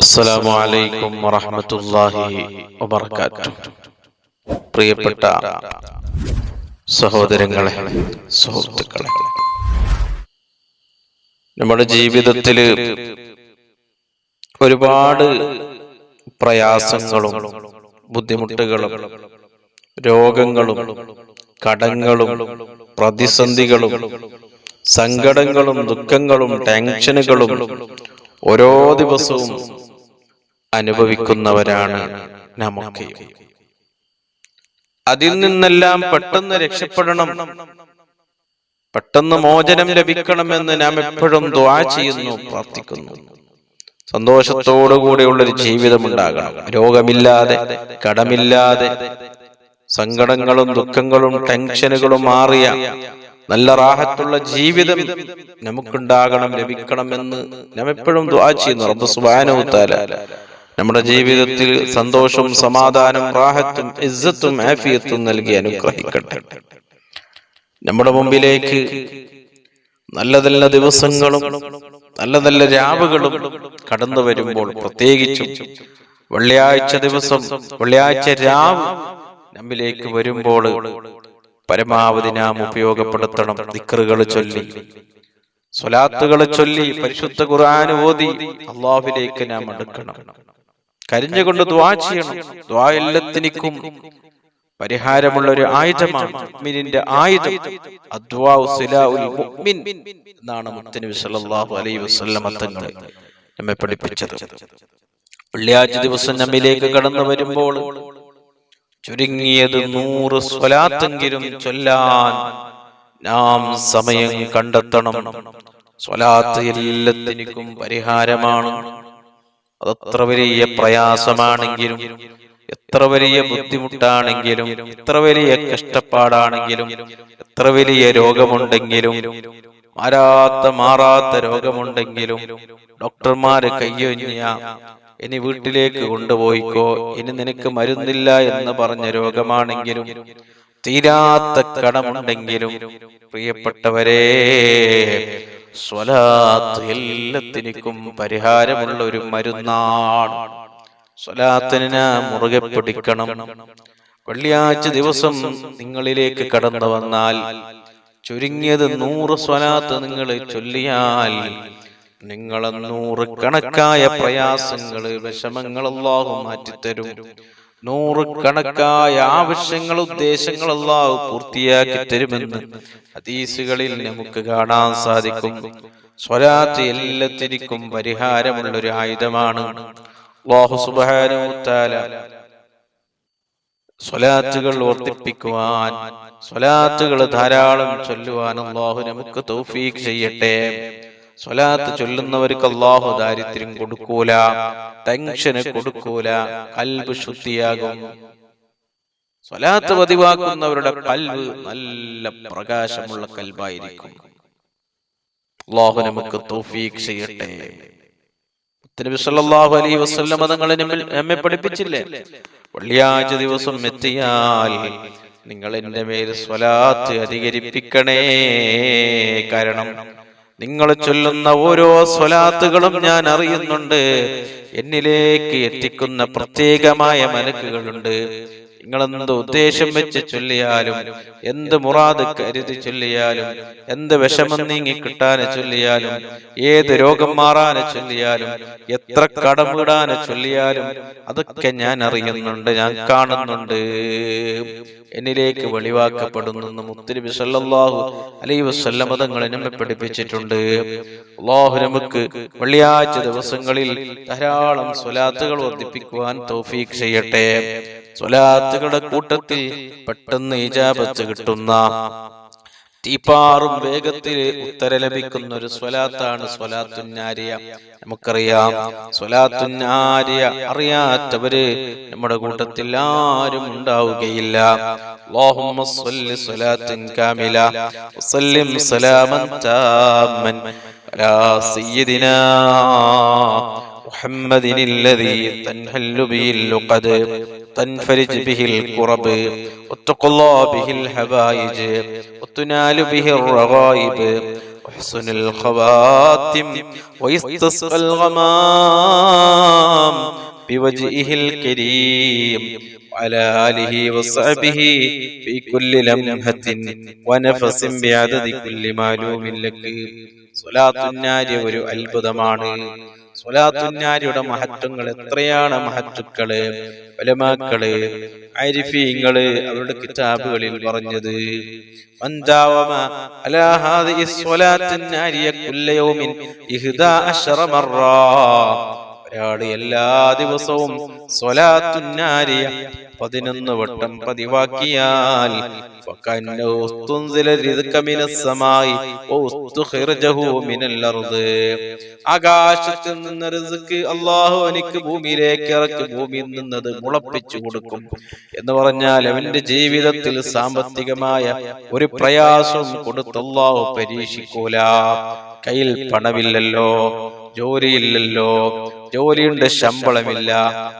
അസ്സലാമു അലൈക്കും വറഹ്മത്തുള്ളാഹി വബറകാതുഹു പ്രിയപ്പെട്ട സഹോദരങ്ങളെ സുഹൃത്തുക്കളെ നമ്മുടെ ജീവിതത്തിൽ ഒരുപാട് പ്രയാസങ്ങളും ബുദ്ധിമുട്ടുകളും രോഗങ്ങളും കടങ്ങളും പ്രതിസന്ധികളും സങ്കടങ്ങളും ദുഃഖങ്ങളും ടെൻഷനുകളും ഓരോ ദിവസവും അനുഭവിക്കുന്നവരാണ് നമുക്ക്. അതിൽ നിന്നെല്ലാം പെട്ടെന്ന് രക്ഷപ്പെടണം. പെട്ടെന്ന് മോചനം ലഭിക്കണമെന്ന് നാം എപ്പോഴും ദ്വാ ചെയ്യുന്നു പ്രാർത്ഥിക്കുന്നു. സന്തോഷത്തോടുകൂടിയുള്ളൊരു ജീവിതം ഉണ്ടാകണം രോഗമില്ലാതെ കടമില്ലാതെ സങ്കടങ്ങളും ദുഃഖങ്ങളും ടെൻഷനുകളും മാറിയ നല്ല റാഹത്തുള്ള ജീവിതം നമുക്കുണ്ടാകണം ലഭിക്കണമെന്ന് നാം എപ്പോഴും ദ്വാ ചെയ്യുന്നു. റബ്ബ് സുബ്ഹാനഹു തആല നമ്മുടെ ജീവിതത്തിൽ സന്തോഷവും സമാധാനവും റാഹത്തും ഇസ്സത്തും ആഫിയത്തും നൽകി അനുഗ്രഹിക്കട്ടെ. നമ്മുടെ മുമ്പിലേക്ക് നല്ല നല്ല ദിവസങ്ങളും നല്ല നല്ല രാവുകളും കടന്നു വരുമ്പോൾ പ്രത്യേകിച്ചും വെള്ളിയാഴ്ച ദിവസം വെള്ളിയാഴ്ച രാവ് നമ്മിലേക്ക് വരുമ്പോൾ പരമാവധി നാം ഉപയോഗപ്പെടുത്തണം ദിക്റുകൾ ചൊല്ലി സ്വലാത്തുകൾ ചൊല്ലി പരിശുദ്ധ ഖുർആൻ ഓതി അള്ളാഹുവിലേക്ക് നാം അടുക്കണം. കരിഞ്ഞുകൊണ്ട് ദ്വാ ചെയ്യണം. ദ്വാ എല്ലാത്തിനും പരിഹാരമുള്ള ഒരു ആയുധമാണ് മുഅ്മിനിന്റെ ആയുധം. അദ്വാഉ സിലാഉൽ മുഅ്മിൻ എന്നാണ് മുത്തനബി സല്ലല്ലാഹു അലൈഹി വസല്ലമ തങ്ങൾ നമ്മെ പഠിപ്പിച്ചത്. വെള്ളിയാഴ്ച ദിവസം നമ്മിലേക്ക് കടന്നു വരുമ്പോൾ ചുരുങ്ങിയത് നൂറ് സ്വലാത്തെങ്കിലും ചൊല്ലാൻ നാം സമയം കണ്ടെത്തണം. സ്വലാത്ത് എല്ലാത്തിനും പരിഹാരമാണ്. അതത്ര വലിയ പ്രയാസമാണെങ്കിലും എത്ര വലിയ ബുദ്ധിമുട്ടാണെങ്കിലും എത്ര വലിയ കഷ്ടപ്പാടാണെങ്കിലും എത്ര വലിയ രോഗമുണ്ടെങ്കിലും മാറാത്ത മാറാത്ത രോഗമുണ്ടെങ്കിലും ഡോക്ടർമാര് കയ്യൊഞ്ഞ ഇനി വീട്ടിലേക്ക് കൊണ്ടുപോയിക്കോ ഇനി നിനക്ക് മരുന്നില്ല എന്ന് പറഞ്ഞ രോഗമാണെങ്കിലും തീരാത്ത കടമുണ്ടെങ്കിലും പ്രിയപ്പെട്ടവരെ സ്വലാത്ത് എല്ലാത്തിനും പരിഹാരമുള്ള ഒരു മരുന്നാണ്. സ്വലാത്തിന് മുറുകെ പിടിക്കണം. വെള്ളിയാഴ്ച ദിവസം നിങ്ങളിലേക്ക് കടന്നു വന്നാൽ ചുരുങ്ങിയത് നൂറ് സ്വലാത്ത് നിങ്ങൾ ചൊല്ലിയാൽ നിങ്ങളെ നൂറ് കണക്കായ പ്രയാസങ്ങൾ വിഷമങ്ങൾ അല്ലാഹു മാറ്റിത്തരും. നൂറ് കണക്കായ ആവശ്യങ്ങൾ ഉദ്ദേശങ്ങൾ അല്ലാഹു പൂർത്തിയാക്കി തരുമെന്ന് ഹദീസുകളിൽ നമുക്ക് കാണാൻ സാധിക്കും. സ്വലാത്ത് എല്ലാത്തിനും പരിഹാരമുള്ള ഒരു ആയുധമാണ് സ്വലാത്തുകൾ വർദ്ധിപ്പിക്കുവാൻ സ്വലാത്തുകൾ ധാരാളം ചൊല്ലുവാൻ അള്ളാഹു നമുക്ക് തൗഫീഖ് ചെയ്യട്ടെ. സ്വലാത്ത് ചൊല്ലുന്നവർക്ക് അള്ളാഹു ദാരിദ്ര്യം കൊടുക്കൂല ടെൻഷന് കൊടുക്കൂല കൽബ് ശുദ്ധിയാകും. സ്വലാത്ത് പതിവാക്കുന്നവരുടെ കൽവ് നല്ല പ്രകാശമുള്ള കൽബായിരിക്കും. അള്ളാഹു നമുക്ക് തൗഫീഖ് ചെയ്യട്ടെ. നബി സല്ലല്ലാഹു അലൈഹി വസല്ലം തങ്ങളെ നമ്മെ പഠിപ്പിച്ചില്ലേ? വെള്ളിയാഴ്ച ദിവസം എത്തിയാൽ നിങ്ങൾ എന്റെ മേൽ സ്വലാത്ത് അധികരിപ്പിക്കണേ. കാരണം നിങ്ങൾ ചൊല്ലുന്ന ഓരോ സ്വലാത്തുകളും ഞാൻ അറിയുന്നുണ്ട്. എന്നിലേക്ക് എത്തിക്കുന്ന പ്രത്യേകമായ മലക്കുകളുണ്ട്. നിങ്ങൾ എന്ത് ഉദ്ദേശം വെച്ച് ചൊല്ലിയാലും എന്ത് മുറാദ് കരുതി ചൊല്ലിയാലും എന്ത് വിഷമം നീങ്ങി കിട്ടാന് ചൊല്ലിയാലും ഏത് രോഗം മാറാന് ചൊല്ലിയാലും എത്ര കടമിടാന് ചൊല്ലിയാലും അതൊക്കെ ഞാൻ അറിയുന്നുണ്ട് ഞാൻ കാണുന്നുണ്ട്. എന്നിലേക്ക് വെളിവാക്കപ്പെടുന്നു. മുത്തിരി സല്ലല്ലാഹു അലൈ വസ്ല്ലം തങ്ങളെ നമ്മെ പഠിപ്പിച്ചിട്ടുണ്ട് അള്ളാഹു നമുക്ക് വെള്ളിയാഴ്ച ദിവസങ്ങളിൽ ധാരാളം സ്വലാത്തുകൾ വർദ്ധിപ്പിക്കുവാൻ തൗഫീഖ് ചെയ്യട്ടെ. സ്വലാത്തുകളുടെ കൂട്ടത്തിൽ പെട്ടെന്ന് ഇജാബത്ത് കിട്ടുന്ന തീപ്പാറും വേഗത്തിൽ ഉത്തര ലഭിക്കുന്ന ഒരു സ്വലാത്താണ് സ്വലാത്തുന്നാരിയ നമുക്കറിയാം സ്വലാത്തുന്നാരിയ അറിയാത്തവര് നമ്മുടെ കൂട്ടത്തിൽ ആരും ഉണ്ടാവുകയില്ല اللهم صل صلاة كاملة وسلم سلاما تاما على سيدنا محمد الذي تنحل به اللقد تنفرج به الكرب وتقضى به الحبائج وتنال به الرغائب وحسن الخواتم ويستسقى الغمام بوجهه الكريم وعلى آله وصحبه في كل لمحة ونفس بعدد كل معلوم لك സ്വലാത്തുന്നാരി ഒരു അത്ഭുതമാണ് സ്വലാത്തുന്നാരിയുടെ മഹത്വങ്ങൾ എത്രയാണ് മഹത്വക്കൾ? വലമാക്കൾ അരിഫീങ്ങൾ അവരുടെ കിതാബുകളിൽ പറഞ്ഞത് അലാഹാദി അലാ കുല്ലയോമിൻ സ്വലാത്തുന്നാരിയ കുല്ല യൗമിൻ ഇഹ്ദാ അശ്റ ഒരാൾ എല്ലാ ദിവസവും സ്വലാത്തുന്നാരിയ പതിനൊന്ന് വട്ടം പതിവാക്കിയാൽ ആകാശത്തിൽ നിന്ന് റിസ്ക് അള്ളാഹു എനിക്ക് ഭൂമിയിലേക്ക് ഇറക്കി ഭൂമിയിൽ നിന്നത് മുളപ്പിച്ചു കൊടുക്കും എന്ന് പറഞ്ഞാൽ അവന്റെ ജീവിതത്തിൽ സാമ്പത്തികമായ ഒരു പ്രയാസം കൊടുത്ത് അള്ളാഹു പരീക്ഷിക്കൂല. കയ്യിൽ പണമില്ലല്ലോ ജോലിയില്ലല്ലോ ജോലിയുണ്ട് ശമ്പളമില്ല.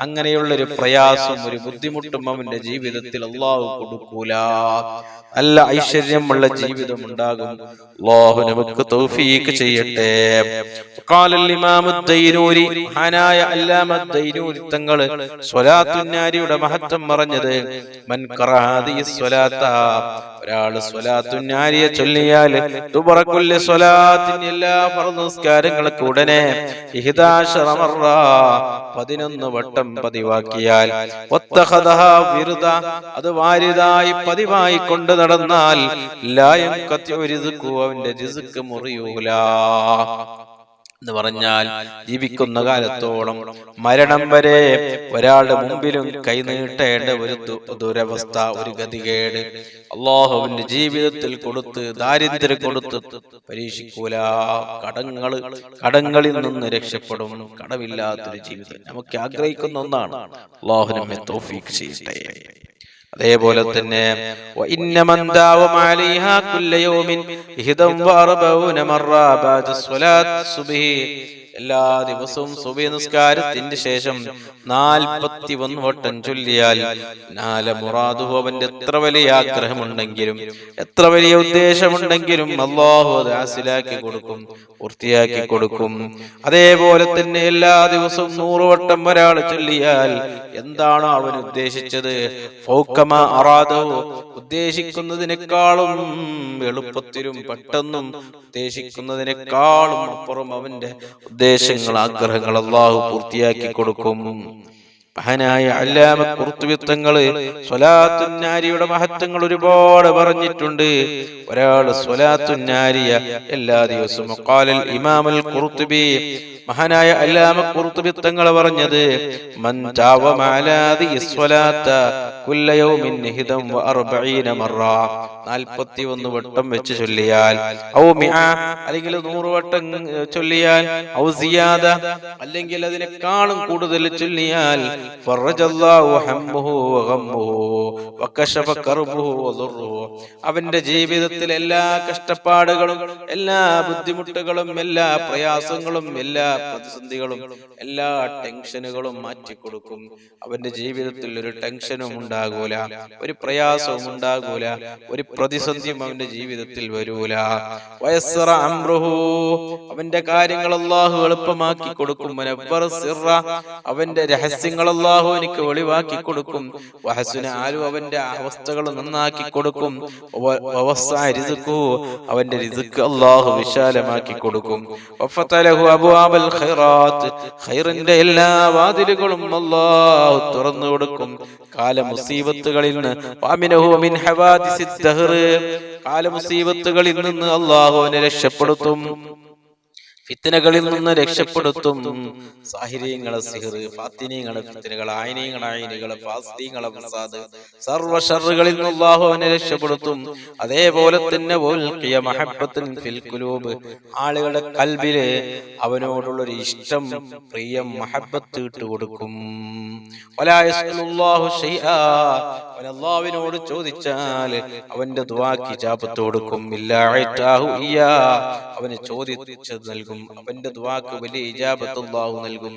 അങ്ങനെയുള്ള ഒരു പ്രയാസം ഒരു ബുദ്ധിമുട്ടും അവന്റെ ജീവിതത്തിൽ അള്ളാഹു കൊടുക്കൂല. നല്ല ഐശ്വര്യമുള്ള ജീവിതം ഉണ്ടാകും അല്ലാഹു നമുക്ക് തൗഫീഖ് ചെയ്യട്ടെ. ഖാലൽ ഇമാം ദൈനൂരി മഹാനായ അല്ലാമ ദൈനൂരി തങ്ങൾ സ്വലാത്തുന്നാരിയുടെ മഹത്വം പറഞ്ഞത് മൻ ഖറഹാദി സ്വലാത്ത ഒരാൾ സ്വലാത്തുന്നാരിയെ ചൊല്ലിയാൽ തുബറക്കുല്ല സ്വലാത്തിന് എല്ലാ ഫർദ് നിസ്കാരങ്ങൾക്ക് ഉടനെ ഇഹ്ദാശറ റമറ 11 വട്ടം പതിവാക്കിയാൽ വത്തഖദഹ വിർദ അത് വാരിദായി പതിവായി കൊണ്ട് നടന്നാൽ ലായം അവന്റെ റിസ്ക് മുറിയൂല. എന്ന് പറഞ്ഞാൽ ജീവിക്കുന്ന കാലത്തോളം മരണം വരെ ഒരാളുടെ മുമ്പിലും കൈനീട്ടേണ്ട ഒരു ദുരവസ്ഥ ഒരു ഗതികേട് അള്ളാഹുവിന്റെ ജീവിതത്തിൽ കൊടുത്ത് ദാരിദ്ര്യം കൊടുത്ത് പരീക്ഷിക്കൂല. കടങ്ങൾ കടങ്ങളിൽ നിന്ന് രക്ഷപ്പെടും. കടമില്ലാത്തൊരു ജീവിതം. നമുക്ക് ആഗ്രഹിക്കുന്ന ഒന്നാണ്. അള്ളാഹു നമ്മെ തോഫീക്ക് ചെയ്യട്ടെ. അതേപോലെ തന്നെ ഇന്നമന്താവുമാലിഹാ കുല്ലയോമിൻ ഹിതം വാർബൗന മറാബാജ സ്വലാത്ത് സുബ്ഹി എല്ലാ ദിവസവും സുബി നിസ്കാരത്തിന് ശേഷം നാൽപ്പത്തി ഒന്ന് വട്ടം ചൊല്ലിയാൽ നാല മുറാദുഹു അവന്റെ എത്ര വലിയ ആഗ്രഹമുണ്ടെങ്കിലും എത്ര വലിയ ഉദ്ദേശമുണ്ടെങ്കിലും അള്ളാഹു അത് ഹാസിലാക്കി കൊടുക്കും പൂർത്തിയാക്കി കൊടുക്കും. അതേപോലെ തന്നെ എല്ലാ ദിവസവും നൂറ് വട്ടം ഒരാൾ ചൊല്ലിയാൽ എന്താണോ അവൻ ഉദ്ദേശിച്ചത്? ഫൗക്കമ അറാദോ ഉദ്ദേശിക്കുന്നതിനേക്കാളും എളുപ്പത്തിലും പെട്ടെന്നും ഉദ്ദേശിക്കുന്നതിനേക്കാളും അപ്പുറം അവന്റെ ഉദ്ദേശം ഉദ്ദേശങ്ങൾ ആഗ്രഹങ്ങൾ അള്ളാഹു പൂർത്തിയാക്കി കൊടുക്കും. മഹാനായ അല്ലാമ കുർത്തുവിത്തങ്ങൾ സ്വലാത്തുന്നാരിയുടെ മഹത്വങ്ങൾ ഒരുപാട് പറഞ്ഞിട്ടുണ്ട്. ഒരാൾ സ്വലാത്തുന്നാരിയ എല്ലാ ദിവസവും. ഖാലൽ ഇമാമൽ കുർത്തുബി മഹാനായ അല്ലാമ കുർത്തുബി തങ്ങൾ പറഞ്ഞത് 41 വട്ടം വെച്ച് ചൊല്ലിയാൽ ഔ മിആ അല്ലെങ്കിൽ 100 വട്ടം ചൊല്ലിയാൽ ഔ സിയാദ അല്ലെങ്കിൽ അതിനെക്കാളും കൂടുതൽ ചൊല്ലിയാൽ അവന്റെ ജീവിതത്തിൽ എല്ലാ കഷ്ടപ്പാടുകളും എല്ലാ ബുദ്ധിമുട്ടുകളും എല്ലാ പ്രയാസങ്ങളും എല്ലാ പ്രതിസന്ധികളും എല്ലാ ടെൻഷനുകളും മാറ്റിക്കൊടുക്കും. അവന്റെ ജീവിതത്തിൽ ഒരു ടെൻഷനും ഉണ്ടാകൂല ഒരു പ്രയാസവും ഉണ്ടാകൂല ഒരു പ്രതിസന്ധിയും അവന്റെ ജീവിതത്തിൽ വരൂല. വയസ്സറ അമ്രുഹു അവന്റെ കാര്യങ്ങൾ അള്ളാഹു എളുപ്പമാക്കി കൊടുക്കും. അവന്റെ രഹസ്യങ്ങൾ അള്ളാഹു എനിക്ക് ഒളിവാക്കി കൊടുക്കും. വഹസുന ആരും അവന്റെ അവസ്ഥകൾ നന്നാക്കി കൊടുക്കും. അവന്റെ റിസ്ക് അള്ളാഹു വിശാലമാക്കി കൊടുക്കും. ഖൈറിന്റെ എല്ലാ വാതിലുകളും അള്ളാഹു തുറന്നു കൊടുക്കും. കാല മുസീബത്തുകളിൽ നിന്ന് കാല മുസീബത്തുകളിൽ നിന്ന് അള്ളാഹു അവനെ രക്ഷപ്പെടുത്തും. ഫിത്തനകളിൽ നിന്ന് രക്ഷപ്പെടുത്തും. സാഹിര്യങ്ങളെ സിഹർ ഫാത്തിനീങ്ങളെ ഫിത്തനകൾ ആയിനീങ്ങൾ ആയിനികളെ ഫാസ്തീങ്ങളെ ഫസാദ്. സർവ ഷറുകളിൽ നിന്ന് അല്ലാഹു അവനെ രക്ഷപ്പെടുത്തും. അതേപോലെ തന്നെ വൽഖിയ മഹബ്ബത്തിൻ ഫിൽ ഖുലൂബ്. ആളുകളുടെ കൽബിൽ അവനോടുള്ള ഒരു ഇഷ്ടം പ്രിയം മഹബ്ബത്ത് ഇട്ട് കൊടുക്കും അവൻ അള്ളാവിനോട് ചോദിച്ചാൽ അവന്റെ ദുആക്ക് ഇജാബത്ത് കൊടുക്കും. അവന് ചോദിച്ചു നൽകും. അവന്റെ ദുആക്ക് വലിയ ഇജാബത്ത് അള്ളാഹു നൽകും.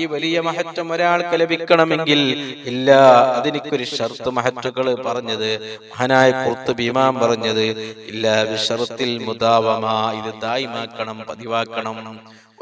ഈ വലിയ മഹത്വം ഒരാൾക്ക് ലഭിക്കണമെങ്കിൽ ഇല്ല. അതിനിക്കൊരു ഷർത്ത് മഹറ്റുകൾ പറഞ്ഞത് മഹാനായ കുർത്ത് ഇമാം പറഞ്ഞത് ഇല്ല ബിഷർത്തിൽ മുദാവമ. ഇത് ദായിമാക്കണം പതിവാക്കണം.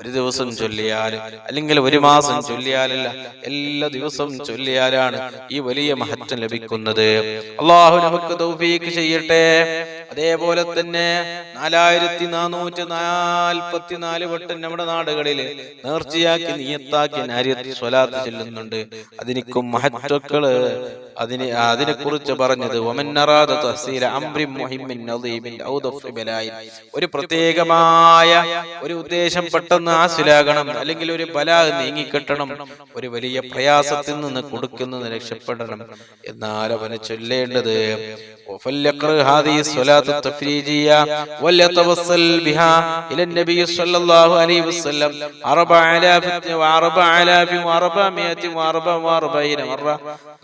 ഒരു ദിവസം ചൊല്ലിയാൽ അല്ലെങ്കിൽ ഒരു മാസം ചൊല്ലിയാലല്ല എല്ലാ ദിവസവും ചൊല്ലിയാലാണ് ഈ വലിയ മഹത്വം ലഭിക്കുന്നത്. അള്ളാഹു നമുക്ക് തൗഫീക്ക് ചെയ്യട്ടെ. അതേപോലെ തന്നെ നാലായിരത്തി നാനൂറ്റി നാൽപ്പത്തി നാല് വട്ടം നമ്മുടെ നാടുകളിൽ നേർച്ചയാക്കി നിയത്താക്കി നാര്യത്തി സ്വലാത്ത് ചെല്ലുന്നുണ്ട് അതിനിക്കും മഹത്വക്കൾ അതിനെ അതിനെ കുറിച്ച് പറഞ്ഞത്. ഒരു പ്രത്യേകമായ ഒരു ഉദ്ദേശം പെട്ടെന്ന് ആസിലാകണം അല്ലെങ്കിൽ ഒരു ബല നീങ്ങിക്കിട്ടണം ഒരു വലിയ പ്രയാസത്തിൽ നിന്ന് കൊടുക്കുന്നത് രക്ഷപ്പെടണം എന്നാൽ അവനെ ചൊല്ലേണ്ടത് وفليقرأ هذه الصلاة التفريجية وليتوصل بها إلى النبي صلى الله عليه وسلم أربع آلاف وأربع آلاف وأربعمائة وأربع وأربعين مرة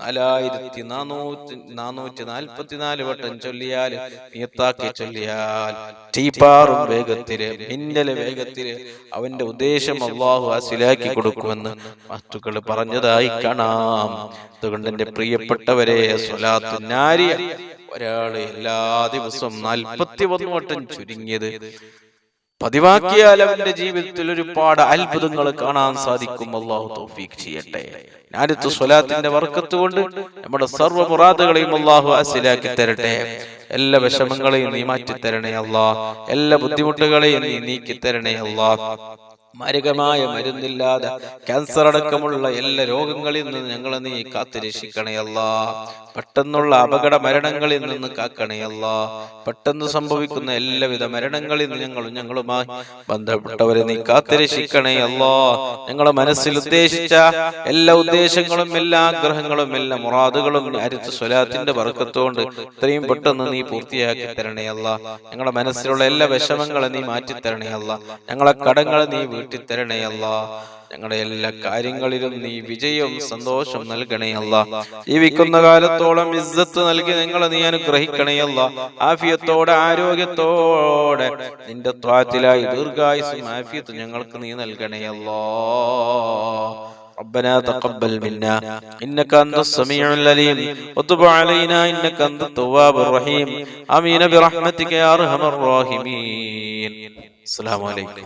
നാലായിരത്തി നാനൂറ്റി നാനൂറ്റി നാൽപ്പത്തിനാല് വട്ടം ചൊല്ലിയാൽ നിയത്താക്കി ചൊല്ലിയാൽ തീപ്പാറും വേഗത്തില് മിന്നല് വേഗത്തില് അവന്റെ ഉദ്ദേശം അള്ളാഹു അസിലാക്കി കൊടുക്കുമെന്ന് വസ്തുക്കൾ പറഞ്ഞതായി കാണാം അതുകൊണ്ട് എന്റെ പ്രിയപ്പെട്ടവരെ സ്വലാത്തു നാരിയ ഒരാൾ എല്ലാ ദിവസവും നാൽപ്പത്തി ഒന്ന് വട്ടം ചുരുങ്ങിയത്. പതിവാക്കിയാൽ അവന്റെ ജീവിതത്തിൽ ഒരുപാട് അത്ഭുതങ്ങൾ കാണാൻ സാധിക്കും. അള്ളാഹു തൗഫീഖ് ചെയ്യട്ടെ. ഞാനിത്തു സ്വലാത്തിന്റെ വർക്കത്ത് കൊണ്ട് നമ്മുടെ സർവ മുറാദുകളെയും അള്ളാഹു അസിലാക്കി തരട്ടെ. എല്ലാ വിഷമങ്ങളെയും നീ മാറ്റി തരണേ അല്ലാ എല്ലാ ബുദ്ധിമുട്ടുകളെയും നീ നീക്കി തരണേ അല്ലാ മാരകമായ മരുന്നില്ലാതെ ക്യാൻസർ അടക്കമുള്ള എല്ലാ രോഗങ്ങളിൽ നിന്ന് ഞങ്ങളെ നീ കാത്തു രക്ഷിക്കണേ അല്ലാ. പെട്ടെന്നുള്ള അപകട മരണങ്ങളിൽ നിന്ന് കാക്കണയല്ല പെട്ടെന്ന് സംഭവിക്കുന്ന എല്ലാവിധ മരണങ്ങളിൽ നിന്ന് ഞങ്ങളും ഞങ്ങളുമായി ബന്ധപ്പെട്ടവരെ നീ കാത്തു രക്ഷിക്കണേ അല്ലാ. ഞങ്ങളെ മനസ്സിൽ ഉദ്ദേശിച്ച എല്ലാ ഉദ്ദേശങ്ങളും എല്ലാ ആഗ്രഹങ്ങളും എല്ലാ മുറാദുകളും അരിത്ത് സ്വലാത്തിന്റെ വർക്കത്തോണ്ട് ഇത്രയും പെട്ടെന്ന് നീ പൂർത്തിയാക്കി തരണയല്ല ഞങ്ങളുടെ മനസ്സിലുള്ള എല്ലാ വിഷമങ്ങളും നീ മാറ്റി തരണയല്ല ഞങ്ങളെ കടങ്ങളെ നീ തരണേ അല്ല ഞങ്ങളുടെ എല്ലാ കാര്യങ്ങളിലും നീ വിജയവും സന്തോഷം നൽകണേ അല്ല ജീവിക്കുന്ന കാലത്തോളം ഇസ്സത്ത് നൽകി ഞങ്ങളെ നീ അനുഗ്രഹിക്കണേ അല്ല ആഫിയത്തോടെ ആരോഗ്യത്തോടെ നിന്റെ ത്വാത്തിലായി ദീർഘായുസും ആഫിയത്തും ഞങ്ങൾക്ക് നീ നൽകണേ അല്ലാ ربنا تقبل منا إنك أنت السميع العليم وتب علينا إنك أنت التواب الرحيم آمين برحمتك يا أرحم الراحمين السلام عليكم